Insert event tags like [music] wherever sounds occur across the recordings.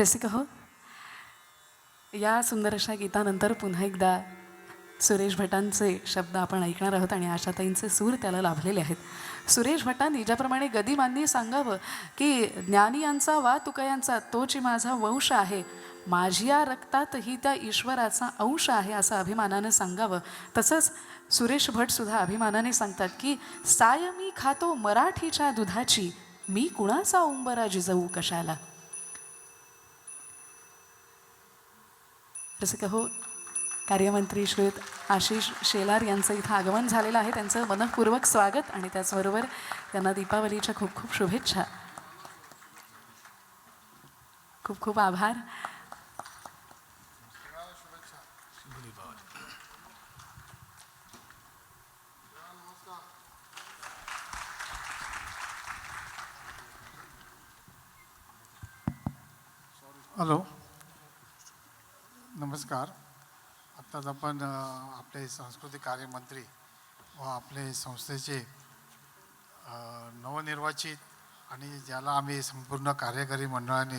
रसिक हो या सुंदर अशा गीतानंतर पुन्हा एकदा सुरेश भटांचे शब्द आपण ऐकणार आहोत आणि आशाताईंचे सूर त्याला लाभलेले आहेत. सुरेश भटांनी ज्याप्रमाणे गदिमांनी सांगावं की ज्ञानी यांचा वा तुकयांचा तोची माझा वंश आहे. माझ्या रक्तातही त्या ईश्वराचा अंश आहे असं अभिमानानं सांगावं. तसंच सुरेश भट सुद्धा अभिमानाने सांगतात की साय मी खातो मराठीच्या दुधाची मी कुणाचा उंबरा जिजवू कशाला? रसिक हो. कार्यमंत्री श्रीयुत आशिष शेलार यांचं इथं आगमन झालेलं आहे. त्यांचं मनपूर्वक स्वागत आणि त्याचबरोबर त्यांना दीपावलीच्या खूप खूप शुभेच्छा. खूप खूप आभार. हॅलो नमस्कार. आत्ताच आपण आपले सांस्कृतिक कार्यमंत्री व आपले संस्थेचे नवनिर्वाचित आणि ज्याला आम्ही संपूर्ण कार्यकारी मंडळाने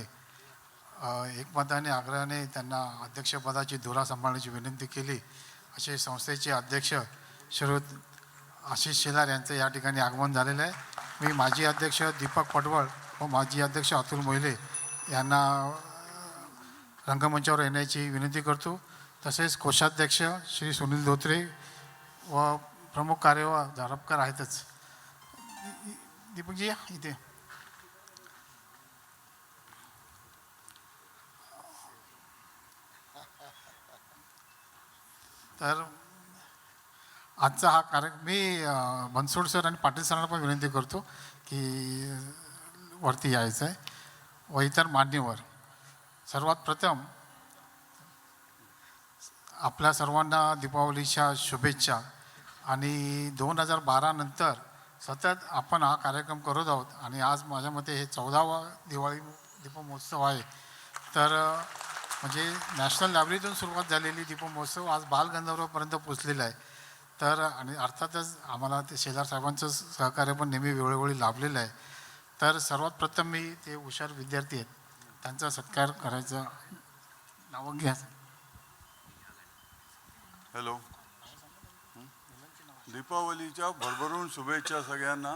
एकमताने आग्रहाने त्यांना अध्यक्षपदाची धुरा सांभाळण्याची विनंती केली. असे संस्थेचे अध्यक्ष श्रीयुत आशिष शेलार यांचं या ठिकाणी आगमन झालेलं आहे. मी माजी अध्यक्ष दीपक पटवळ व माजी अध्यक्ष अतुल मोहिले यांना रंगमंचावर येण्याची विनंती करतो. तसेच कोषाध्यक्ष श्री सुनील धोत्रे व प्रमुख कार्यवाह धारपकर आहेतच. दीपकजी या इथे. तर आजचा हा कार्यक्रम मी बनसोड सर आणि पाटील सरांना पण विनंती करतो की वरती यायचं आहे व इतर मान्यवर सर्वात प्रथम आपल्या सर्वांना दीपावलीच्या शुभेच्छा. आणि दोन हजार बारानंतर सतत आपण हा कार्यक्रम करत आहोत. आणि आज माझ्या मते हे चौदावा दिवाळी दीपमहोत्सव आहे. तर म्हणजे नॅशनल लायब्ररीतून सुरुवात झालेली दीपमहोत्सव आज बालगंधर्वपर्यंत पोचलेला आहे. तर आणि अर्थातच आम्हाला ते शेजार साहेबांचं सहकार्य पण नेहमी वेळोवेळी लाभलेलं आहे. तर सर्वात प्रथम मी ते हुशार विद्यार्थी आहेत. त्यांचा सत्कार करायचा. नावं घ्या. हॅलो. दीपावलीच्या भरभरून शुभेच्छा सगळ्यांना.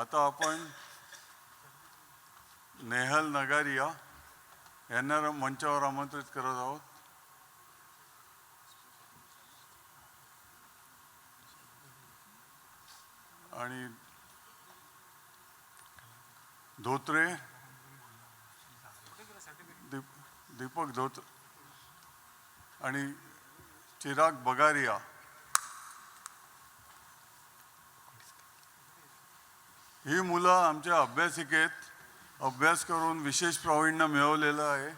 आता आपण नेहल नगारिया यांना मंचावर आमंत्रित करत आहोत. आणि धोत्रे दीपक धोत्रे आणि चिराग बगारिया. ही मुलं आमच्या अभ्यासिकेत अभ्यास करून विशेष प्रावीण्य मिळवलेलं आहे.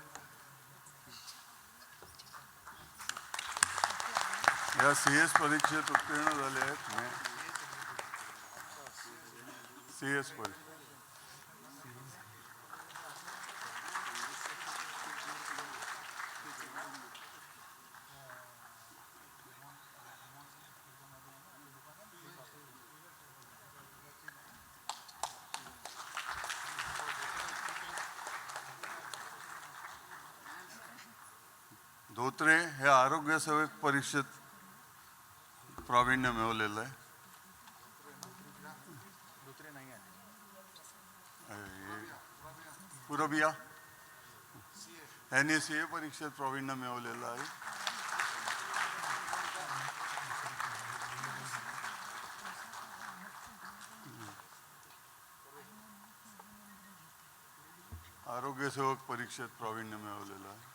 या सी एस परीक्षेत उत्तीर्ण झाले आहेत. सी एस परीक्षा. धोत्रे हे आरोग्य सेवक परीक्षेत प्रावीण्य मिळवलेलं आहे. पुरबिया. यांनी सी ए परीक्षेत प्रावीण्य मिळवलेलं आहे. आरोग्यसेवक परीक्षेत प्रावीण्य मिळवलेलं आहे.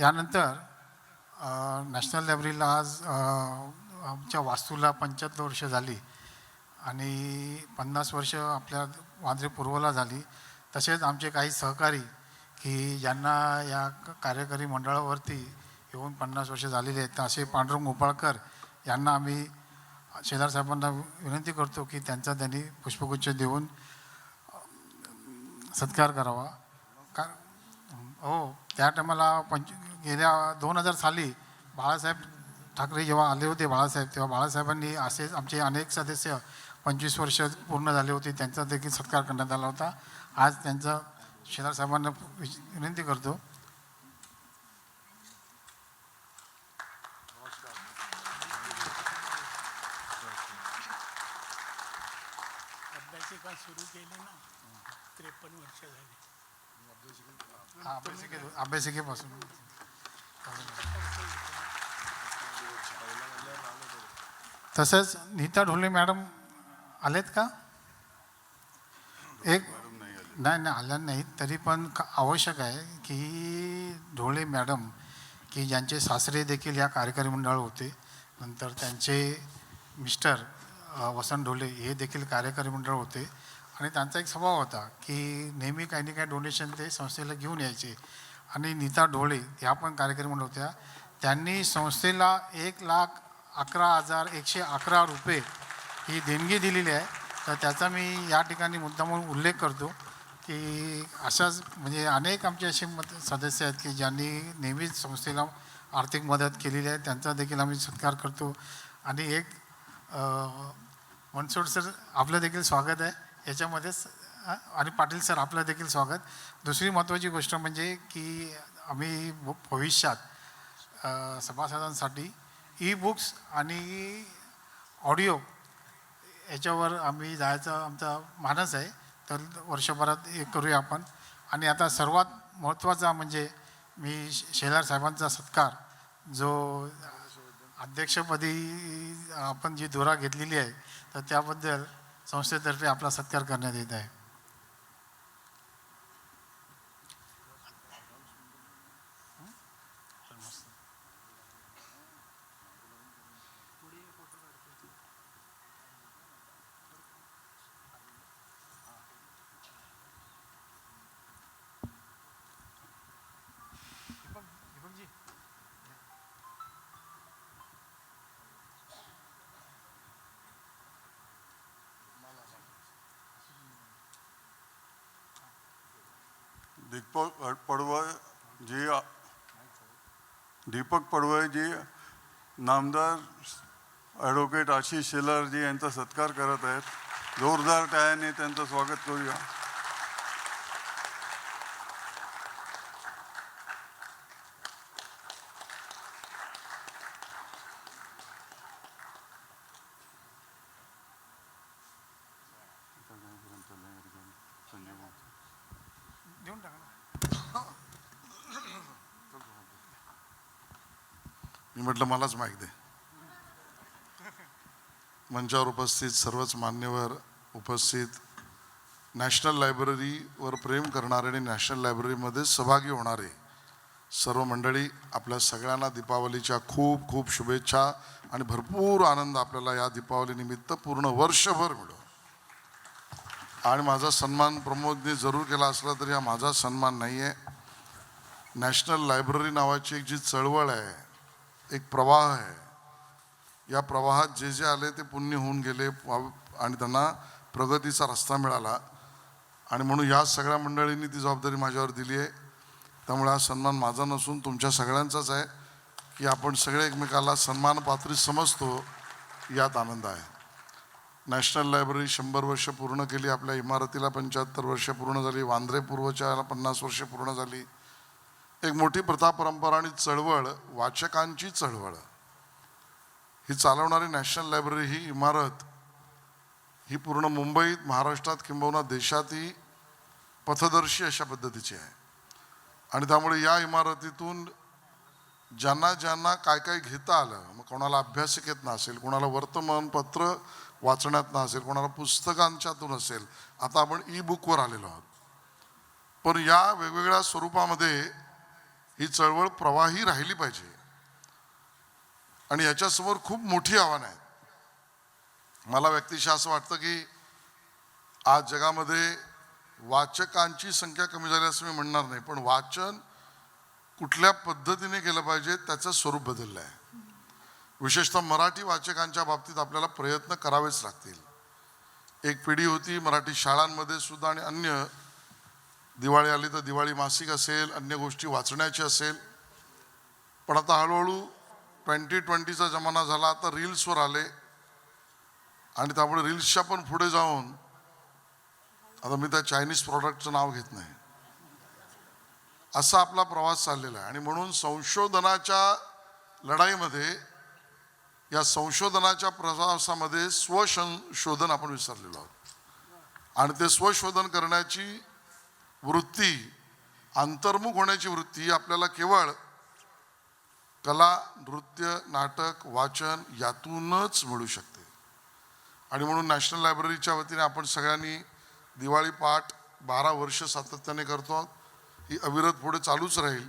यानंतर नॅशनल लायब्ररीला आज आमच्या वास्तूला पंच्याहत्तर वर्ष झाली आणि पन्नास वर्ष आपल्या वांद्रे पूर्वला झाली. तसेच आमचे काही सहकारी की ज्यांना या कार्यकारी मंडळावरती येऊन पन्नास वर्ष झालेली आहेत. असे पांडुरंग उपाळकर यांना आम्ही शेजारसाहेबांना विनंती करतो की त्यांचा त्यांनी पुष्पगुच्छ देऊन सत्कार करावा. का हो त्या टायमाला पंच गेल्या दोन हजार साली बाळासाहेब ठाकरे जेव्हा आले होते बाळासाहेब तेव्हा बाळासाहेबांनी असेच आमचे अनेक सदस्य पंचवीस वर्ष पूर्ण झाले होते त्यांचा देखील सत्कार करण्यात आला होता. आज त्यांचा शेलार साहेबांना विनंती करतो. सुरू केली ना त्रेपन्न वर्ष झाली. अभ्यासिकेपासून तसंच नीता ढोले मॅडम आलेत का? एक नाही नाही आल्या नाहीत. तरी पण आवश्यक आहे की ढोळे मॅडम की ज्यांचे सासरे देखील या कार्यकारी मंडळ होते नंतर त्यांचे मिस्टर वसंत ढोले हे देखील कार्यकारी मंडळ होते. आणि त्यांचा एक स्वभाव होता की नेहमी काही ना काही डोनेशन ते संस्थेला घेऊन यायचे. आणि नीता ढोळे ह्या पण कार्यक्रम मंडळ होत्या. त्यांनी संस्थेला एक लाख अकरा हजार एकशे अकरा रुपये ही देणगी दिलेली आहे. तर त्याचा मी या ठिकाणी मुद्दा म्हणून उल्लेख करतो की अशाच म्हणजे अनेक आमचे असे मत सदस्य आहेत की ज्यांनी नेहमीच संस्थेला आर्थिक मदत केलेली आहे. त्यांचा देखील आम्ही सत्कार करतो. आणि एक मनसोड सर आपलं देखील स्वागत आहे. याच्यामध्येच आणि पाटील सर आपलं देखील स्वागत. दुसरी महत्त्वाची गोष्ट म्हणजे की आम्ही भ- भविष्यात सभासदांसाठी ई बुक्स आणि ऑडिओ याच्यावर आम्ही जायचा आमचा मानस आहे. तर वर्षभरात एक करूया आपण. आणि आता सर्वात महत्त्वाचा म्हणजे मी शे- शेलार साहेबांचा सत्कार जो अध्यक्षपदी आपण जी धुरा घेतलेली आहे तर त्याबद्दल संस्थेतर्फे आपला सत्कार करण्यात येत आहे. दीपक पडवळ जी दीपक पडवळ जी नामदार ॲडव्होकेट आशिष शेलार जी यांचा सत्कार करत आहेत. जोरदार टाळ्याने त्यांचं स्वागत करूया देऊन टाका ना. मी म्हटलं मलाच माहीत दे मंचावर उपस्थित सर्वच मान्यवर उपस्थित नॅशनल लायब्ररीवर प्रेम करणारे आणि नॅशनल लायब्ररीमध्ये सहभागी होणारे सर्व मंडळी आपल्या सगळ्यांना दीपावलीच्या खूप खूप शुभेच्छा आणि भरपूर आनंद आपल्याला या दीपावलीनिमित्त पूर्ण वर्षभर मिळो. आणि माझा सन्मान प्रमोदने जरूर केला असला तरी हा माझा सन्मान नाही आहे नॅशनल लायब्ररी नावाची एक जी चळवळ आहे एक प्रवाह आहे. या प्रवाहात जे जे आले ते पुण्य होऊन गेले आणि त्यांना प्रगतीचा रस्ता मिळाला. आणि म्हणून या सगळ्या मंडळींनी ती जबाबदारी माझ्यावर दिली आहे. त्यामुळे हा सन्मान माझा नसून तुमच्या सगळ्यांचाच आहे की आपण सगळे एकमेकाला सन्मान पात्री समजतो यात आनंद आहे. नॅशनल लायब्ररी शंभर वर्ष पूर्ण केली आपल्या इमारतीला पंच्याहत्तर वर्ष पूर्ण झाली वांद्रे पूर्वच्या पन्नास वर्ष पूर्ण झाली. एक मोठी प्रथा परंपरा आणि चळवळ वाचकांची चळवळ. ही चालवणारी नॅशनल लायब्ररी ही इमारत ही पूर्ण मुंबईत महाराष्ट्रात किंबहुना देशातही पथदर्शी अशा पद्धतीची आहे. आणि त्यामुळे या इमारतीतून ज्यांना ज्यांना काय काय घेता आलं मग कोणाला अभ्यासिकेतनं असेल कोणाला वर्तमानपत्र वाचण्यात असेल कोणाला पुस्तकांच्यातून असेल आता आपण ई बुकवर आलेलो आहोत. पण या वेगवेगळ्या स्वरूपामध्ये ही चळवळ प्रवाही राहिली पाहिजे. आणि याच्यासमोर खूप मोठी आव्हानं आहेत मला व्यक्तिशः असं वाटतं की आज जगामध्ये वाचकांची संख्या कमी झाली असं मी म्हणणार नाही पण वाचन कुठल्या पद्धतीने केलं पाहिजे त्याचं स्वरूप बदललं आहे विशेषतः मराठी वाचकांच्या बाबतीत आपल्याला प्रयत्न करावेच लागतील. एक पिढी होती मराठी शाळांमध्ये सुद्धा आणि अन्य दिवाळी आली तर दिवाळी मासिक असेल अन्य गोष्टी वाचण्याची असेल. पण आता हळूहळू ट्वेंटी ट्वेंटीचा जमाना झाला आता रील्सवर आले. आणि त्यामुळे रील्सच्या पण पुढे जाऊन आता मी त्या चायनीज प्रॉडक्टचं नाव घेत नाही. असा आपला प्रवास चाललेला आहे. आणि म्हणून संशोधनाच्या लढाईमध्ये या संशोधनाच्या प्रवासामध्ये स्वसंशोधन आपण विसरलेलो आहोत. आणि ते स्वशोधन करण्याची वृत्ती अंतर्मुख होण्याची वृत्ती ही आपल्याला केवळ कला नृत्य नाटक वाचन यातूनच मिळू शकते. आणि म्हणून नॅशनल लायब्ररीच्या वतीने आपण सगळ्यांनी दिवाळी पाठ बारा वर्ष सातत्याने करतो. आहोत. ही अविरत पुढे चालूच राहील.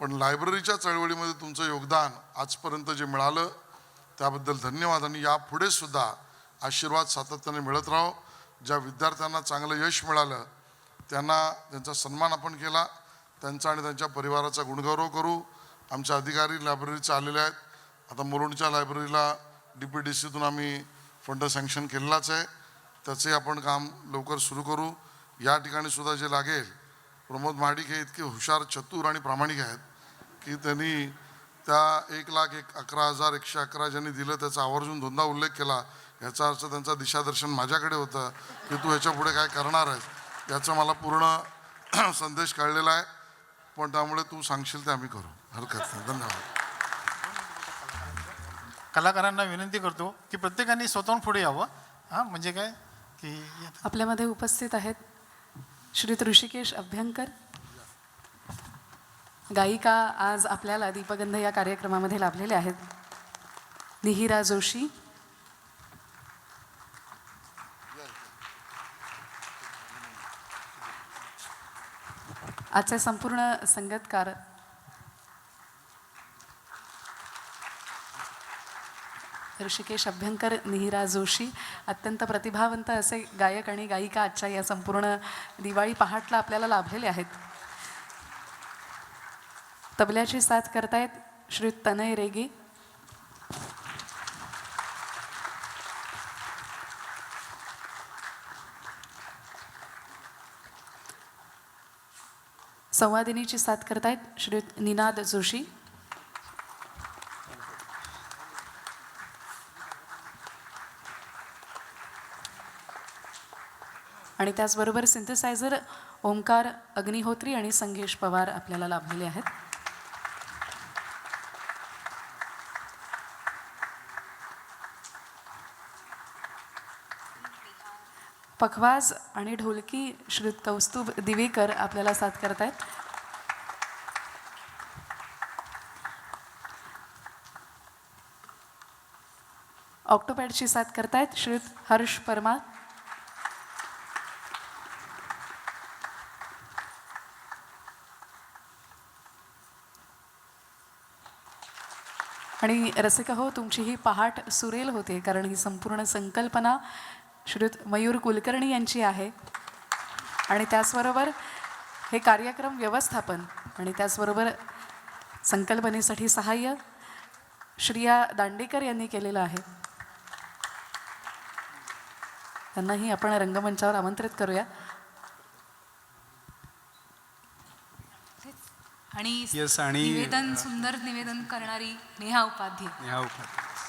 पण लायब्ररीच्या चळवळीमध्ये तुमचं योगदान आजपर्यंत जे मिळालं त्याबद्दल धन्यवाद. आणि यापुढे सुद्धा आशीर्वाद सातत्याने मिळत राहो. ज्या विद्यार्थ्यांना चांगलं यश मिळालं त्यांना त्यांचा सन्मान आपण केला. त्यांचा आणि त्यांच्या परिवाराचा गुणगौरव करू. आमचे अधिकारी लायब्ररीचे आलेले आहेत. आता मुरुंडच्या लायब्ररीला डी पी डी सीतून आम्ही फंड सँक्शन केलेलाच आहे. त्याचे आपण काम लवकर सुरू करू. या ठिकाणी सुद्धा जे लागेल प्रमोद महाडिक हे इतके हुशार चतुर आणि प्रामाणिक आहेत की त्यांनी त्या एक लाख एक अकरा हजार एकशे अकरा ज्यांनी दिलं त्याचा आवर्जून दोनदा उल्लेख केला. याचा अर्थ त्यांचा दिशादर्शन माझ्याकडे होतं की तू ह्याच्या पुढे काय करणार आहेस? याचा मला पूर्ण [clears throat] संदेश कळलेला आहे. पण त्यामुळे तू सांगशील ते आम्ही करू. हरकत नाही. धन्यवाद. कलाकारांना विनंती करतो की प्रत्येकाने स्वतःहून पुढे यावं. हां म्हणजे काय? की आपल्यामध्ये उपस्थित आहेत श्रीत ऋषिकेश अभ्यंकर. गायिका आज आपल्याला दीपगंध या कार्यक्रमामध्ये लाभलेले आहेत. निहिरा जोशी. आजचे संपूर्ण संगतकार. ऋषिकेश अभ्यंकर निहिरा जोशी अत्यंत प्रतिभावंत असे गायक आणि गायिका आजच्या या संपूर्ण दिवाळी पहाटला आपल्याला लाभलेले आहेत. तबल्याची साथ करतायत श्री तनय रेगी संवादिनीची साथ करतायत श्री निनाद जोशी. आणि त्याचबरोबर सिंथेसायझर ओंकार अग्निहोत्री आणि संगेश पवार आपल्याला लाभलेले आहेत. पखवाज आणि ढोलकी श्री कौस्तुभ दिवेकर आपल्याला साथ करतायत. ऑक्टोपॅडची साथ करतायत श्रीत हर्ष परमार आणि रसिका हो तुमची ही पहाट सुरेल होते कारण ही संपूर्ण संकल्पना श्रीयुत मयूर कुलकर्णी यांची आहे. आणि त्याचबरोबर हे कार्यक्रम व्यवस्थापन आणि त्याचबरोबर संकल्पनेसाठी सहाय्य श्रिया दांडेकर यांनी केलेलं आहे. त्यांनाही आपण रंगमंचावर आमंत्रित करूया. आणि Yes, निवेदन सुंदर निवेदन करणारी नेहा उपाध्ये. नेहा उपाध्ये.